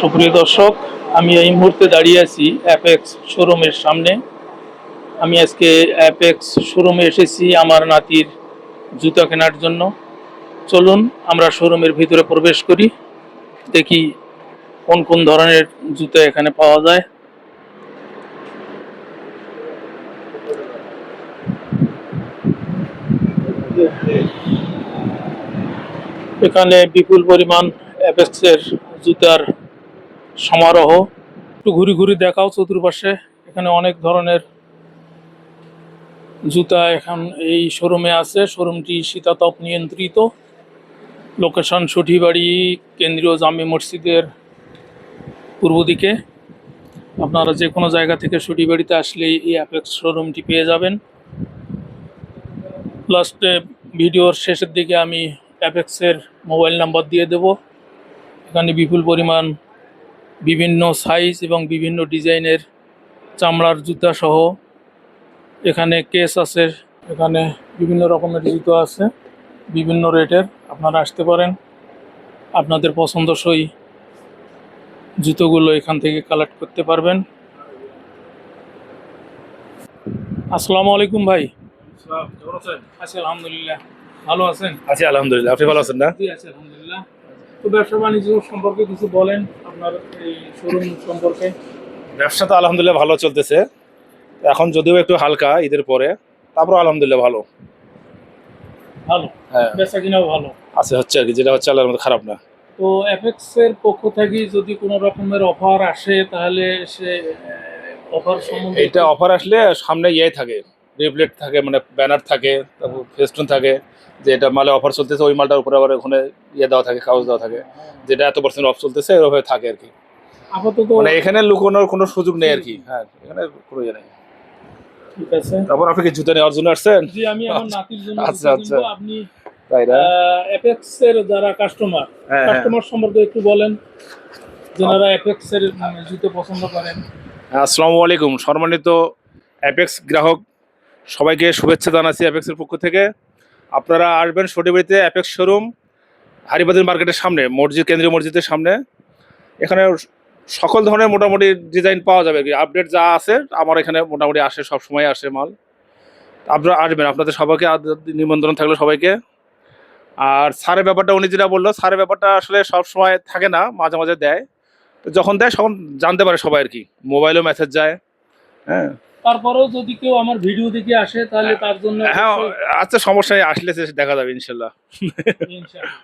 সুপ্রিয় দর্শক, আমি এই মুহূর্তে দাঁড়িয়ে আছি অ্যাপেক্স শোরুমের সামনে। আমি আজকে অ্যাপেক্স শোরুমে এসেছি আমার নাতির জুতা কেনার জন্য। চলুন, আমরা শোরুমের ভিতরে প্রবেশ করি। দেখি কোন কোন ধরনের জুতা এখানে পাওয়া যায়। এখানে বিপুল পরিমাণ অ্যাপেক্সের জুতার সমারোহ। একটু ঘুরি ঘুরি দেখাও চতুর্পাশে। এখানে অনেক ধরনের জুতা এখন এই শোরুমে আছে। শোরুমটি শীতাতপ নিয়ন্ত্রিত। লোকেশন সঠিবাড়ি কেন্দ্রীয় জামে মসজিদের পূর্ব দিকে। আপনারা যে কোনো জায়গা থেকে সঠিবাড়িতে আসলেই এই অ্যাপেক্স শোরুমটি পেয়ে যাবেন। লাস্টে ভিডিওর শেষের দিকে আমি অ্যাপেক্সের মোবাইল নাম্বার দিয়ে দেব। এখানে বিপুল পরিমাণ বিভিন্ন সাইজ এবং বিভিন্ন ডিজাইনের চামড়ার জুতা সহ এখানে কেস আছে এখানে বিভিন্ন রকমের জুতো আছে বিভিন্ন রেটের আপনারা আসতে পারেন। আপনাদের পছন্দসই জুতোগুলো এখান থেকে কালেক্ট করতে পারবেন। আসসালামু আলাইকুম ভাই। আছি আলহামদুলিল্লাহ। ভালো আছেন? আছি আলহামদুলিল্লাহ আপনি ভালো আছেন না? জি আছি আলহামদুলিল্লাহ। তো ব্যবসা বাণিজ্য সম্পর্কে কিছু বলেন আপনার এই শোরুম সম্পর্কে? ব্যবসা তো আলহামদুলিল্লাহ ভালো চলতেছে। এখন যদিও একটু হালকা ঈদের পরে তারপর আলহামদুলিল্লাহ ভালো। ভালো? হ্যাঁ। বেচা কিনাও ভালো? আছে হচ্ছে আর কি যেটা হচ্ছে আল্লাহর মধ্যে খারাপ না। তো অ্যাপেক্স এর পক্ষ থেকে যদি কোনো রকমের অফার আসে তাহলে সে অফার সম্বন্ধে এটা অফার আসলে সামনে ইয়ে থাকে। রিপ্লেট থাকে মানে ব্যানার থাকে তারপর ফেস্টুন থাকে যে এটা মালে অফার চলতেছে ওই মালটার উপরে আবার ওখানে ইয়ে দেওয়া থাকে কাগজ দেওয়া থাকে যেটা এত পার্সেন্ট অফ চলতেছে এভাবে থাকে আর কি। আপাতত মানে এখানে লুকোনোর কোনো সুযোগ নেই আর কি হ্যাঁ এখানে কোনো ইয়ে নেই। ঠিক আছে। তারপর আপনি কি জুতো নেওয়ার জন্য আসছেন? জি আমি আমার নাতির জন্য আচ্ছা, আচ্ছা। আপনি তাই না? অ্যাপেক্স এর যারা কাস্টমার হ্যাঁ, হ্যাঁ। কাস্টমার সম্পর্কে একটু বলেন যারা অ্যাপেক্স এর জুতো পছন্দ করেন। আসসালামু আলাইকুম। সম্মানিত অ্যাপেক্স গ্রাহক সবাইকে শুভেচ্ছা জানাচ্ছি অ্যাপেক্সের পক্ষ থেকে। আপনারা আসবেন সটিবাড়িতে অ্যাপেক্স শোরুম হারিবাজার মার্কেটের সামনে, মসজিদ, কেন্দ্রীয় মসজিদের সামনে। এখানে সকল ধরনের মোটামুটি ডিজাইন পাওয়া যাবে কি। আপডেট যা আছে, আমার এখানে মোটামুটি আসে সব সময় আসে মাল। আপনারা আসবেন, আপনাদের সবাইকে নিমন্ত্রণ থাকল সবাইকে। আর সারের ব্যাপারটা উনি যেটা বলল, সারের ব্যাপারটা আসলে সব সময় থাকে না, মাঝে মাঝে দেয়। তো যখন দেয়, তখন জানতে পারে সবাই আর কি। মোবাইলেও মেসেজ যায় হ্যাঁ। তারপরেও যদি কেউ আমার ভিডিও দেখে আসে তাহলে তার জন্য হ্যাঁ আচ্ছা সমস্যায় আসলে দেখা যাবে ইনশাল্লাহ ইনশাআল্লাহ।